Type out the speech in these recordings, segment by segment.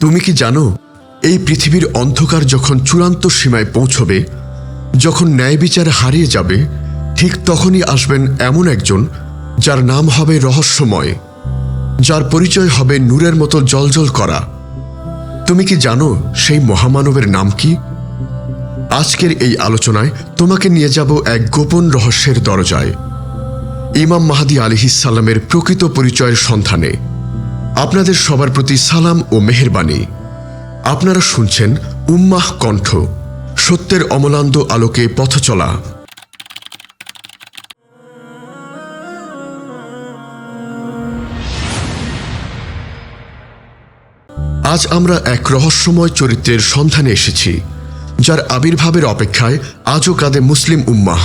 তুমি কি জানো, এই পৃথিবীর অন্ধকার যখন চূড়ান্ত সীমায় পৌঁছবে, যখন ন্যায় বিচার হারিয়ে যাবে, ঠিক তখনই আসবেন এমন একজন যার নাম হবে রহস্যময়, যার পরিচয় হবে নূরের মতো জলজল করা। তুমি কি জানো সেই মহামানবের নাম কি? আজকের এই আলোচনায় তোমাকে নিয়ে যাব এক গোপন রহস্যের দরজায়। ইমাম মাহাদি আলিহিসাল্লামের প্রকৃত পরিচয়ের সন্ধানে। আপনাদের সবার প্রতি সালাম ও মেহেরবানি। আপনারা শুনছেন উম্মাহ কণ্ঠ। সত্যের অমলান্দ আলোকে পথ চলা। আজ আমরা এক রহস্যময় চরিত্রের সন্ধানে এসেছি, যার আবির্ভাবের অপেক্ষায় আজও কাঁদে মুসলিম উম্মাহ।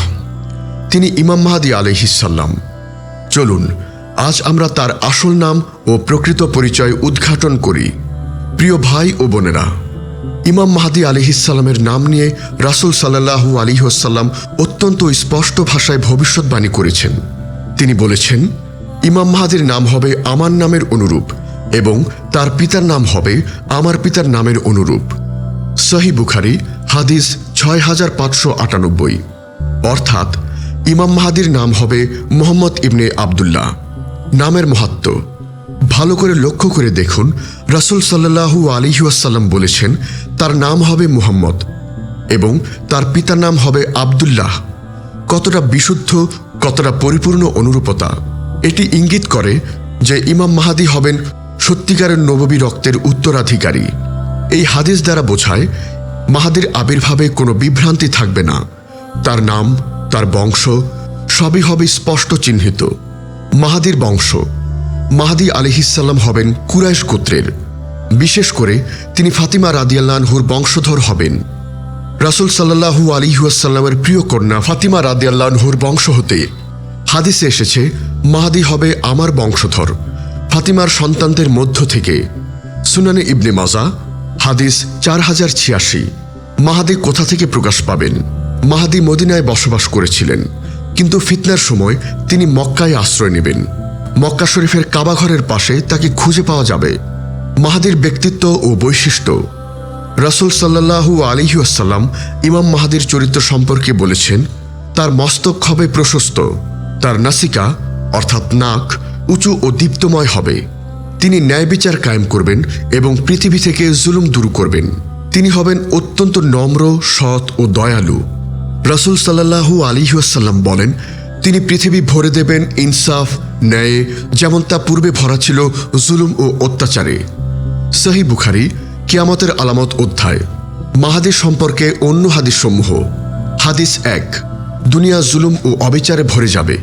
তিনি ইমাম মাহাদি আলহিসাল্লাম চলুন আজ আমরা তার আসল নাম ও প্রকৃত পরিচয় উদ্ঘাটন করি। প্রিয় ভাই ও বোনেরা, ইমাম মাহাদি আলিহিসাল্লামের নাম নিয়ে রাসুল সাল্লাহু আলিহাসাল্লাম অত্যন্ত স্পষ্ট ভাষায় ভবিষ্যৎবাণী করেছেন। তিনি বলেছেন, ইমাম মাহাদির নাম হবে আমার নামের অনুরূপ এবং তার পিতার নাম হবে আমার পিতার নামের অনুরূপ। সহি বুখারি, হাদিস ছয় হাজার পাঁচশো আটানব্বই। অর্থাৎ, ইমাম মাহাদির নাম হবে মোহাম্মদ ইবনে আবদুল্লাহ। নামের মহাত্ম। ভালো করে লক্ষ্য করে দেখুন, রাসুল সাল্লাহু আলিহাসাল্লাম বলেছেন, তার নাম হবে মুহাম্মদ এবং তার পিতার নাম হবে আবদুল্লাহ। কতটা বিশুদ্ধ, কতটা পরিপূর্ণ অনুরূপতা। এটি ইঙ্গিত করে যে ইমাম মাহাদি হবেন সত্যিকারের নববী রক্তের উত্তরাধিকারী। এই হাদিস দ্বারা বোঝায়, মাহাদির আবির্ভাবে কোনো বিভ্রান্তি থাকবে না। তার নাম, তার বংশ, সবই হবে স্পষ্ট চিহ্নিত। মাহাদির বংশ। মাহাদি আলিহিসাল্লাম হবেন কুরাইশ গোত্রের। বিশেষ করে তিনি ফাতিমা রাদিয়াল্লাহুর বংশধর হবেন। রাসুল সাল্লাহু আলিহাসাল্লামের প্রিয় কন্যা ফাতিমা রাদিয়াল্লাহুর বংশ হতে হাদিসে এসেছে, মাহাদি হবে আমার বংশধর, ফাতিমার সন্তানদের মধ্য থেকে। সুনানে ইবনে মাজা, হাদিস চার হাজার ছিয়াশি। মাহাদি কোথা থেকে প্রকাশ পাবেন? মাহাদি মদিনায় বসবাস করেছিলেন। কিন্তু ফিতনার সময় তিনি মক্কায় আশ্রয় নেবেন। মক্কা শরীফের কাবাঘরের পাশে তাকে খুঁজে পাওয়া যাবে। মাহাদির ব্যক্তিত্ব ও বৈশিষ্ট্য। রাসুল সাল্লাহু আলিহাসাল্লাম ইমাম মাহাদির চরিত্র সম্পর্কে বলেছেন, তার মস্তক হবে প্রশস্ত। তার নাসিকা, অর্থাৎ নাক, উঁচু ও দীপ্তময় হবে। তিনি ন্যায় বিচার কায়েম করবেন এবং পৃথিবী থেকে জুলুম দূর করবেন। তিনি হবেন অত্যন্ত নম্র, সৎ ও দয়ালু। রাসুল সাল্লাহু আলিহাসাল্লাম বলেন, তিনি পৃথিবী ভরে দেবেন ইনসাফ, ন্যায়ে, যেমন তা পূর্বে ভরা ছিল জুলুম ও অত্যাচারে। সহি বুখারি, কিয়ামতের আলামত অধ্যায়। মাহাদির সম্পর্কে অন্য হাদিস সমূহ হাদিস এক, দুনিয়া জুলুম ও অবিচারে ভরে যাবে।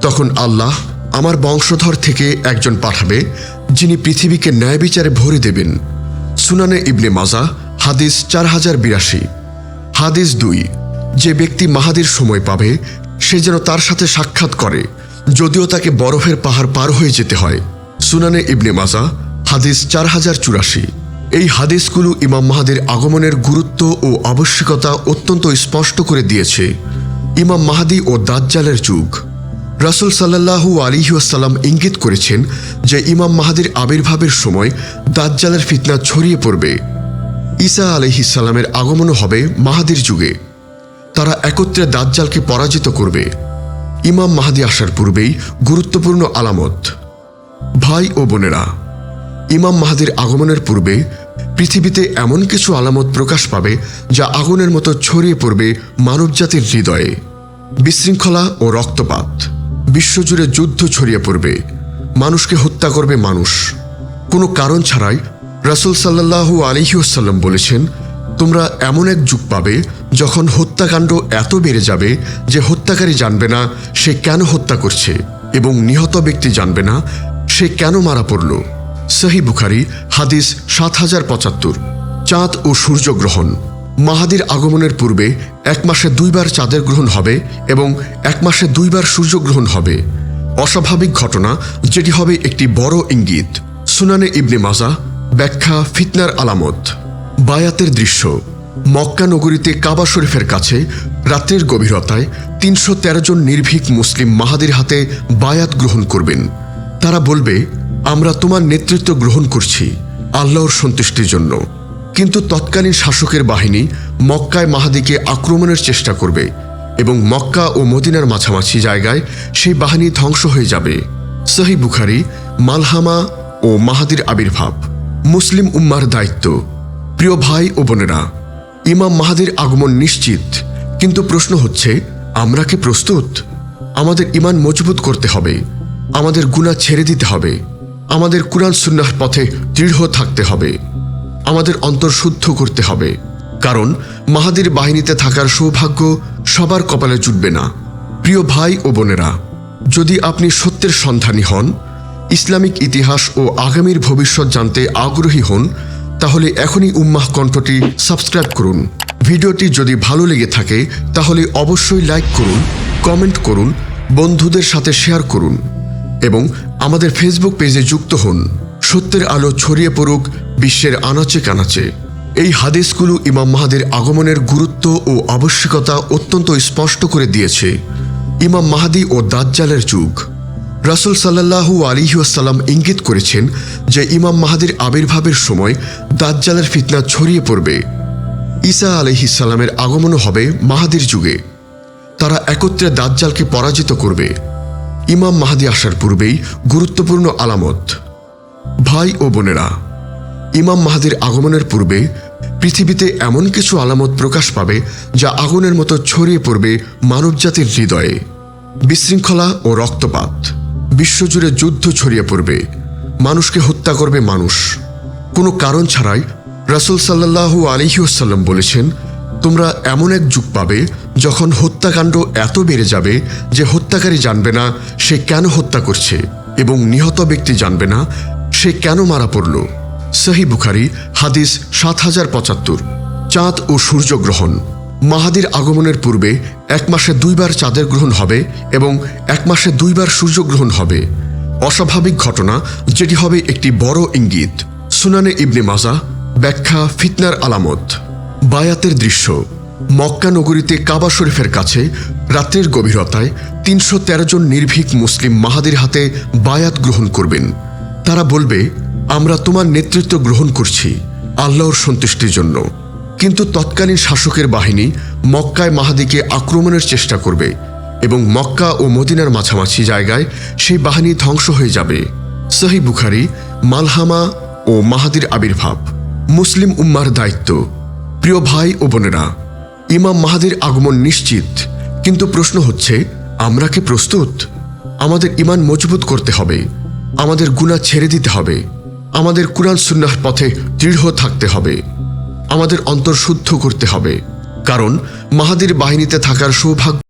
তখন আল্লাহ আমার বংশধর থেকে একজন পাঠাবে, যিনি পৃথিবীকে ন্যায় বিচারে ভরে দেবেন। সুনানে ইবনে মাজা, হাদিস চার হাজার বিরাশি। হাদিস দুই যে ব্যক্তি মাহাদির সময় পাবে, সে যেন তার সাথে সাক্ষাৎ করে, যদিও তাকে বরফের পাহাড় পার হয়ে যেতে হয়। সুনানে ইবনে মাজা, হাদিস চার হাজার চুরাশি। এই হাদিসগুলো ইমাম মাহাদের আগমনের গুরুত্ব ও আবশ্যিকতা অত্যন্ত স্পষ্ট করে দিয়েছে। ইমাম মাহাদি ও দাজ্জালের যুগ। রাসুল সাল্লাহু আলিহাসাল্লাম ইঙ্গিত করেছেন যে ইমাম মাহাদির আবির্ভাবের সময় দাজ্জালের ফিতনা ছড়িয়ে পড়বে। ঈসা আলহিসাল্লামের আগমনও হবে মাহাদির যুগে। তারা একত্রে দাজ্জালকে পরাজিত করবে। ইমাম মাহাদি আসার পূর্বেই গুরুত্বপূর্ণ আলামত। ভাই ও বোনেরা, ইমাম মাহাদির আগমনের পূর্বে পৃথিবীতে এমন কিছু আলামত প্রকাশ পাবে যা আগুনের মতো ছড়িয়ে পড়বে মানবজাতির হৃদয়ে। বিশৃঙ্খলা ও রক্তপাত। বিশ্বজুড়ে যুদ্ধ ছড়িয়ে পড়বে। মানুষকে হত্যা করবে মানুষ। কোনো কারণ ছাড়াই রাসুল সাল্লাহু আলিহাসাল্লাম বলেছেন তোমরা এমন এক যুগ পাবে যখন হত্যাকাণ্ড এত বেড়ে যাবে যে হত্যাকারী জানবে না সে কেন হত্যা করছে এবং নিহত ব্যক্তি জানবে না সে কেন মারা পড়ল। সহি বুখারি, হাদিস সাত হাজার পঁচাত্তর। চাঁদ ও সূর্যগ্রহণ মাহাদির আগমনের পূর্বে এক মাসে দুইবার চাঁদের গ্রহণ হবে এবং এক মাসে দুইবার সূর্যগ্রহণ হবে। অস্বাভাবিক ঘটনা যেটি হবে একটি বড় ইঙ্গিত। সুনানে ইবনে মাজা, ব্যাখ্যা ফিতনার আলামত। বায়াতের দৃশ্য। মক্কা নগরীতে কাবা শরীফের কাছে রাত্রের গভীরতায় তিনশো তেরো জন নির্ভীক মুসলিম মাহাদির হাতে বায়াত গ্রহণ করবেন। তারা বলবে, আমরা তোমার নেতৃত্ব গ্রহণ করছি আল্লাহর সন্তুষ্টির জন্য। কিন্তু তৎকালীন শাসকের বাহিনী মক্কায় মাহাদিকে আক্রমণের চেষ্টা করবে এবং মক্কা ও মদিনার মাঝামাঝি জায়গায় সেই বাহিনী ধ্বংস হয়ে যাবে। সহি বুখারি, মালহামা ও মাহাদির আবির্ভাব। মুসলিম উম্মার দায়িত্ব প্রিয় ভাই ও বোনেরা, ইমাম মাহাদির আগমন নিশ্চিত, কিন্তু প্রশ্ন হচ্ছে, আমরা কি প্রস্তুত? আমাদের ইমান মজবুত করতে হবে, আমাদের গুণা ছেড়ে দিতে হবে, আমাদের কুরআন সুন্নাহর পথে দৃঢ় থাকতে হবে, আমাদের অন্তর শুদ্ধ করতে হবে, কারণ মাহাদির বাহিনীতে থাকার সৌভাগ্য সবার কপালে জুটবে না। প্রিয় ভাই ও বোনেরা, যদি আপনি সত্যের সন্ধানী হন, ইসলামিক ইতিহাস ও আগামীর ভবিষ্যৎ জানতে আগ্রহী হন তাহলে এখনই উম্মাহ কণ্ঠটি সাবস্ক্রাইব করুন। ভিডিওটি যদি ভালো লেগে থাকে, তাহলে অবশ্যই লাইক করুন কমেন্ট করুন, বন্ধুদের সাথে শেয়ার করুন এবং আমাদের ফেসবুক পেজে যুক্ত হন। সত্যের আলো ছড়িয়ে পড়ুক বিশ্বের আনাচে কানাচে। এই হাদিসগুলো ইমাম মাহাদের আগমনের গুরুত্ব ও আবশ্যিকতা অত্যন্ত স্পষ্ট করে দিয়েছে। ইমাম মাহাদি ও দাজ্জালের যুগ। রাসুল সাল্লাহু আলিহাসাল্লাম ইঙ্গিত করেছেন যে ইমাম মাহাদির আবির্ভাবের সময় দাজ্জালের ফিতনা ছড়িয়ে পড়বে। ঈসা আলহিসাল্লামের আগমনও হবে মাহাদির যুগে। তারা একত্রে দাজ্জালকে পরাজিত করবে। ইমাম মাহাদি আসার পূর্বেই গুরুত্বপূর্ণ আলামত। ভাই ও বোনেরা, ইমাম মাহাদির আগমনের পূর্বে পৃথিবীতে এমন কিছু আলামত প্রকাশ পাবে যা আগুনের মতো ছড়িয়ে পড়বে মানবজাতির হৃদয়ে। বিশৃঙ্খলা ও রক্তপাত। বিশ্বজুড়ে যুদ্ধ ছড়িয়ে পড়বে। মানুষকে হত্যা করবে মানুষ। কোনো কারণ ছাড়াই রাসুল সাল্লাহু আলিহাসাল্লাম বলেছেন, তোমরা এমন এক যুগ পাবে যখন হত্যাকাণ্ড এত বেড়ে যাবে যে হত্যাকারী জানবে না সে কেন হত্যা করছে এবং নিহত ব্যক্তি জানবে না সে কেন মারা পড়ল। সহি বুখারি, হাদিস সাত হাজার পঁচাত্তর। চাঁদ ও সূর্যগ্রহণ মাহাদির আগমনের পূর্বে এক মাসে দুইবার চাঁদের গ্রহণ হবে এবং এক মাসে দুইবার সূর্যগ্রহণ হবে। অস্বাভাবিক ঘটনা, যেটি হবে একটি বড় ইঙ্গিত। সুনানে ইবনে মাজা, ব্যাখ্যা ফিতনার আলামত। বায়াতের দৃশ্য, মক্কা নগরীতে কাবা শরীফের কাছে রাত্রের গভীরতায় তিনশো তেরো জন নির্ভীক মুসলিম মাহাদির হাতে বায়াত গ্রহণ করবেন। তারা বলবে, আমরা তোমার নেতৃত্ব গ্রহণ করছি, আল্লাহর সন্তুষ্টির জন্য। কিন্তু তৎকালীন শাসকের বাহিনী মক্কায় মাহাদিকে আক্রমণের চেষ্টা করবে এবং মক্কা ও মদিনার মাঝামাঝি জায়গায় সেই বাহিনী ধ্বংস হয়ে যাবে। সহি বুখারি, মালহামা ও মাহাদির আবির্ভাব। মুসলিম উম্মার দায়িত্ব। প্রিয় ভাই ও বোনেরা, ইমাম মাহাদির আগমন নিশ্চিত, কিন্তু প্রশ্ন হচ্ছে, আমরা কি প্রস্তুত? আমাদের ইমান মজবুত করতে হবে, আমাদের গুণা ছেড়ে দিতে হবে, আমাদের কুরআন সুন্নাহর পথে দৃঢ় থাকতে হবে। আমাদের অন্তর শুদ্ধ করতে হবে কারণ মাহাদির বাহিনীতে থাকার সৌভাগ্য